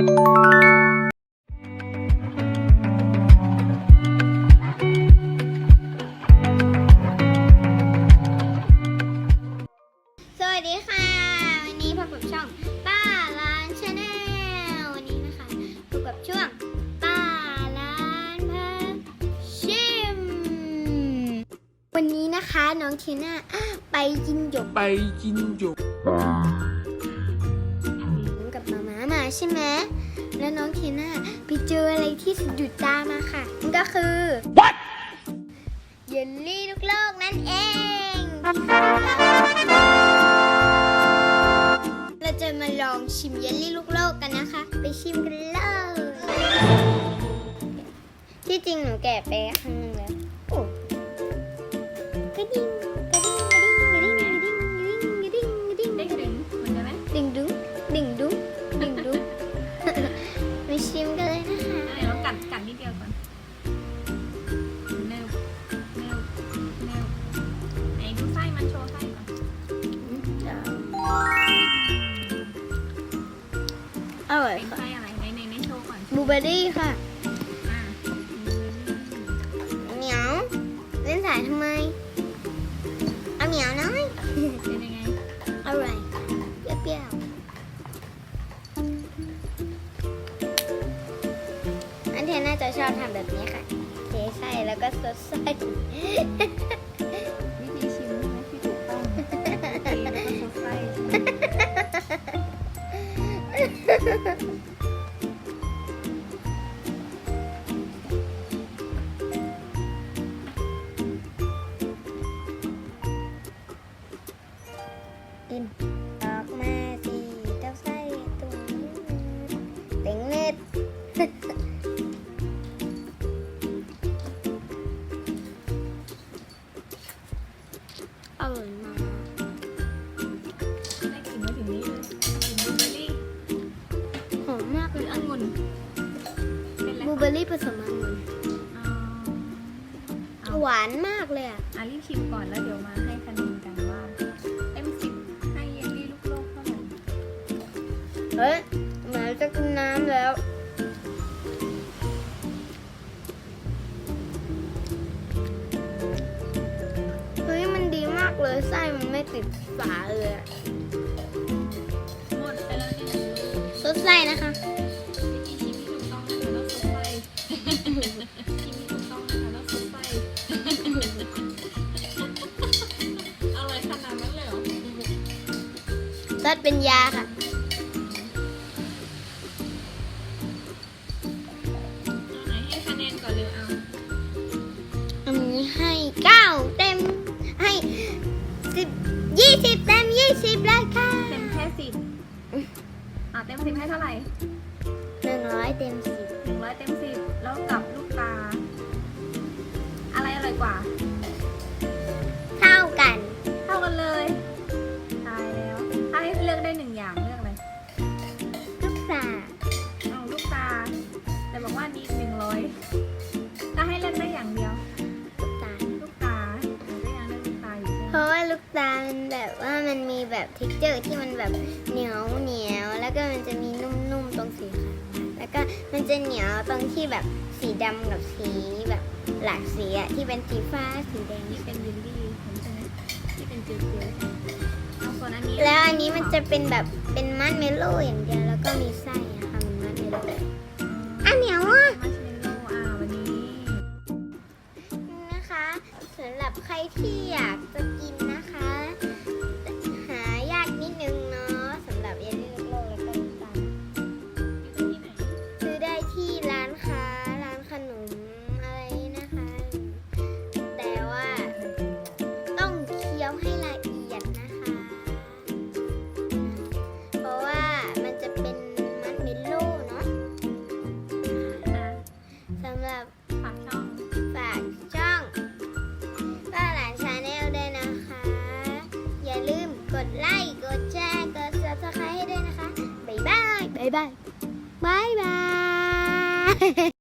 สวัสดีค่ะ วันนี้พบกับช่องป้าร้านชาแนลวันนี้นะคะพบกับช่วงป้าร้านพาชิม วันนี้นะคะน้องทีน่าไปกินหยก ไปกินหยกกับ ใช่ไหมแล้วน้องทีน่าไปเจออะไรที่สะดุดตามาค่ะนั่นก็คือ What? เยลลี่ลูกโลกนั่นเอง เราจะมาลองชิมเยลลี่ลูกโลกกันนะคะ ไปชิมกันเลยที่จริงหนูแกะไปครั้งหนึงแล้วโอ้กระดิ่ กัดกัดนิดเดียวก่อนเนวเนวเนวไหนดูไส้มันโชว์ไส้ก่อนอร่อยเป็นค่ะไส้อะไรในในในโชว์ก่อนบลูเบอร์รี่ค่ะอ่าเหมียวเล่นสายทำไมเอาเหมียวน้อยเป็นยังไง จะชอบทำแบบนี้ค่ะเทไส้แล้วก็ซดไส้วิธีชิมใช่ไหมที่ถูกต้องเทแล้วก็ซดไส้ อร่อยมากได้กลิ่นมาถึงนี้เลยกลิ่นบลูเบอร์รี่หอมมากคือเลยองุ่นเป็นอะไรบลูเบอร์รี่ผสมองุ่นอ๋อเอาหวานมากเลยอะอะรีบชิมก่อนแล้วเดี๋ยวมาให้คะแนนกันว่าเต็มสิบให้เยลลี่ลูกโลกเท่าไหร่ เฮ้ยเหมือนจะกินน้ำแล้ว เลยไส้มันไม่ติดฝาเลยอะหมดไปแล้วเนี่ยซดไส้นะคะ วิธีชิมที่ถูกต้องนะคะแล้วซดไส้ชิมที่ถูกต้องนะคะแล้วซดไส้อร่อยขนาดนั้นเลยเหรอ ซดเป็นยาค่ะ ต็มสิบให้เท่าไหร่หนึ่งร้อยเต็มสิบหนึ่งร้อยเต็มสิบแล้วกับลูกตา อะไรอร่อยกว่า เท่ากัน เท่ากันเลยตายแล้วถ้าให้เลือกได้หนึ่งอย่างเลือกอะไรลูกสาเอาลูกตา แต่บอกว่านี่หนึ่งร้อย ลูกตามันแบบว่ามันมีแบบเท็กเจอร์ที่มันแบบเหนียวเหนียวแล้วก็มันจะมีนุ่มๆตรงสีขาวแล้วก็มันจะเหนียวตรงที่แบบสีดำกับสีแบบหลากสีอะที่เป็นสีฟ้าสีแดงที่เป็นยินดี้เห็นใช่ไหมที่เป็นเจียวๆเอาส่วนอันนี้แล้วอันนี้มันจะเป็นแบบเป็นมัดเมลโล่อย่างเดียวแล้วก็มีไส้ ดไลค์ กดแชร์ กด subscribe ให้ด้วยนะคะ บ๊ายบาย บ๊ายบาย บ๊ายบาย